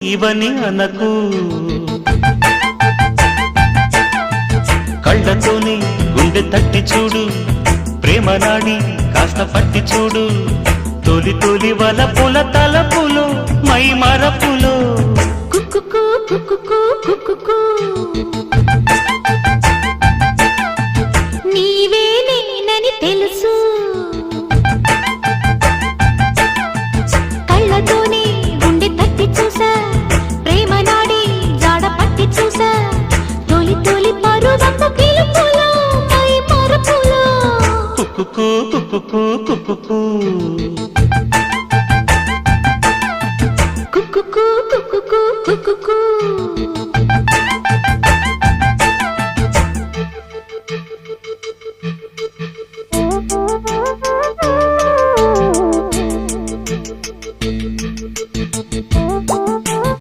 ఇవని అనకు. కళ్ళతోని గుండె తట్టి చూడు ప్రేమ నాడి కాస్త పట్టి చూడు. తొలి తొలి వలపుల తలపులు my మరపులు cook cook cook cook cook cook cook. Cook cook Oh,